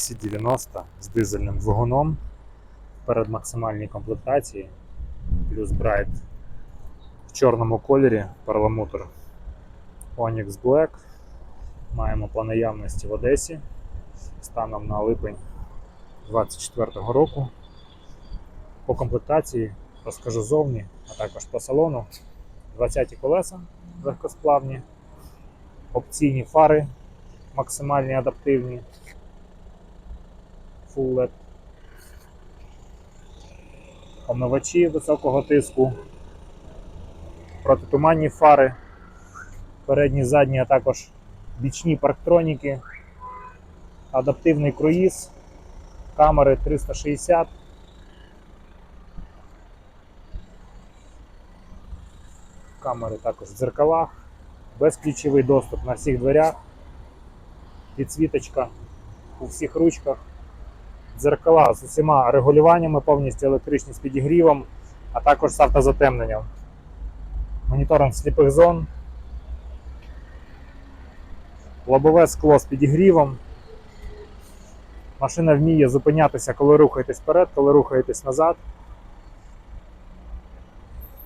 C90 з дизельним двигуном перед максимальній комплектації, плюс Bright в чорному кольорі перламутр Onyx Black. Маємо по наявності в Одесі станом на липень 2024 року. По комплектації розкажу зовні, а також по салону. 20 колеса легкосплавні, опційні фари максимальні адаптивні. Full LED. Омивачі високого тиску, протитуманні фари, передні, задні, а також бічні парктроніки, адаптивний круїз, камери 360. Камери також в дзеркалах, безключовий доступ на всіх дверях, підсвіточка у всіх ручках, дзеркала з усіма регулюваннями, повністю електричні з підігрівом, а також з автозатемненням. Моніторинг сліпих зон, лобове скло з підігрівом. Машина вміє зупинятися, коли рухаєтесь вперед, коли рухаєтесь назад.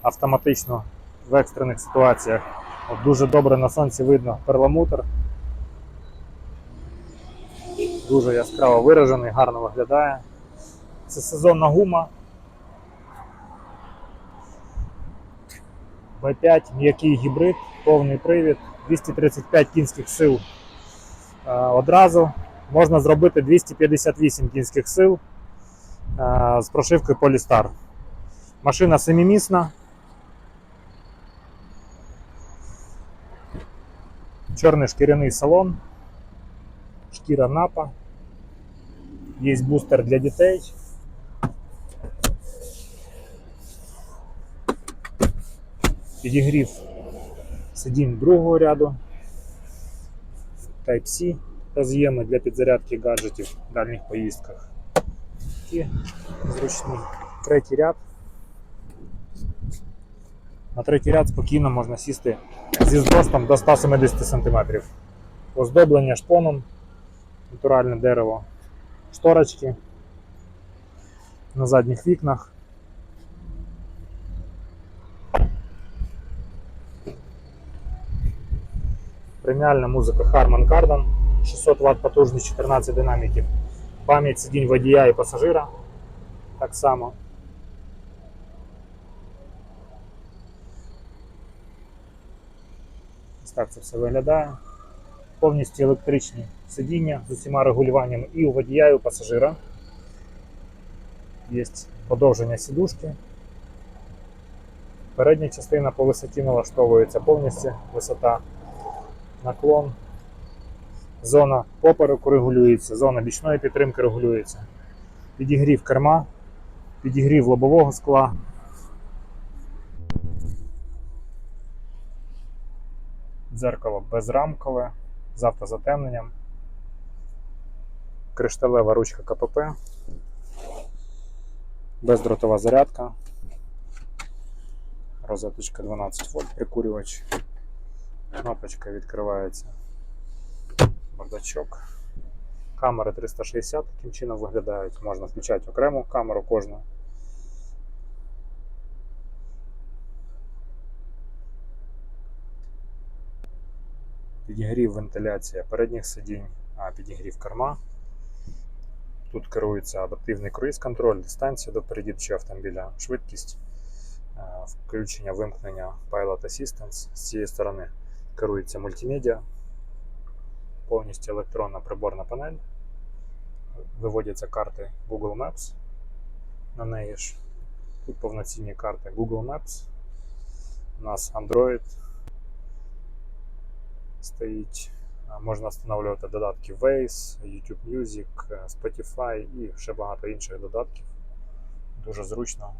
Автоматично в екстрених ситуаціях. От дуже добре на сонці видно перламутр. Дуже яскраво виражений, гарно виглядає. Це сезонна гума. B5 м'який гібрид, повний привід, 235 кінських сил е, одразу. Можна зробити 258 кінських сил е, з прошивкою Polystar. Машина семимісна. Чорний шкіряний салон, шкіра напа. Є бустер для дітей. Підігрів сидінь другого ряду. Type-C роз'єми для підзарядки гаджетів в дальніх поїздках. І зручний третій ряд. На третій ряд спокійно можна сісти зі зростом до 170 см. Оздоблення шпоном, натуральне дерево, шторочки на задніх вікнах. Преміальна музика Harman Kardon, 600 Вт потужність, 14 динаміків. Пам'ять сидінь водія і пасажира. Так само. Ось так це все виглядає. Повністю електричні сидіння з усіма регулюваннями і у водія, і у пасажира. Є подовження сідушки. Передня частина по висоті налаштовується повністю висота, наклон. Зона попереку регулюється, зона бічної підтримки регулюється. Підігрів керма, підігрів лобового скла. Дзеркало безрамкове з автозатемненням. Кришталева ручка КПП. Бездротова зарядка. Розеточка 12 вольт, прикурювач. Кнопочка відкривається. Бардачок. Камери 360 таким чином виглядають. Можна включати окрему камеру кожну. Підігрів вентиляція передніх сидінь, а підігрів керма. Тут керується адаптивний круїз-контроль, дистанція до передідчого автомобіля, швидкість, е, включення вимкнення Pilot Assistance. З цієї сторони керується мультимедіа, повністю електронна приборна панель. Виводяться карти Google Maps на неї ж. Тут повноцінні карти Google Maps. У нас Android стоїть. Можна встановлювати додатки Waze, YouTube Music, е, Spotify і ще багато інших додатків. Дуже зручно.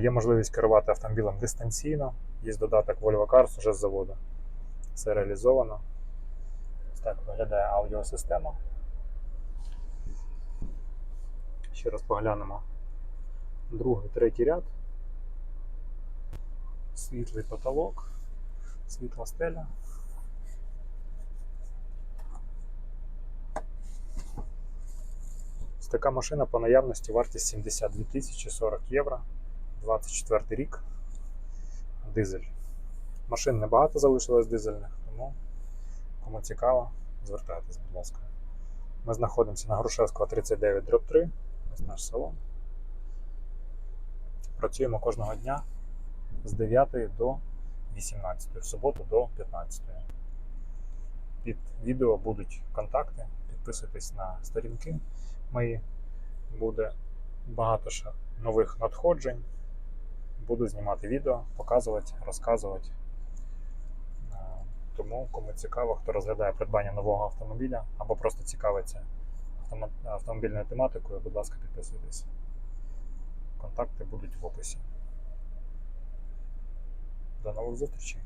Є можливість керувати автомобілем дистанційно. Є додаток Volvo Cars уже з заводу. Все реалізовано. Ось так виглядає аудіосистема. Ще раз поглянемо другий, третій ряд. Світлий потолок, світла стеля. Така машина по наявності вартість 72 тисячі 40 євро. 24 рік. Дизель. Машин небагато залишилось дизельних, тому кому цікаво, звертайтесь, будь ласка. Ми знаходимося на Грушевського 39 дроб 3. Ось наш салон. Працюємо кожного дня з 9 до 18, в суботу до 15. Під відео будуть контакти. Підписуйтесь на сторінки мої. Буде багато ще нових надходжень. Буду знімати відео, показувати, розказувати. Е, Тому, кому цікаво, хто розглядає придбання нового автомобіля або просто цікавиться автомобільною тематикою, будь ласка, підписуйтесь. Контакти будуть в описі. До нових зустрічей!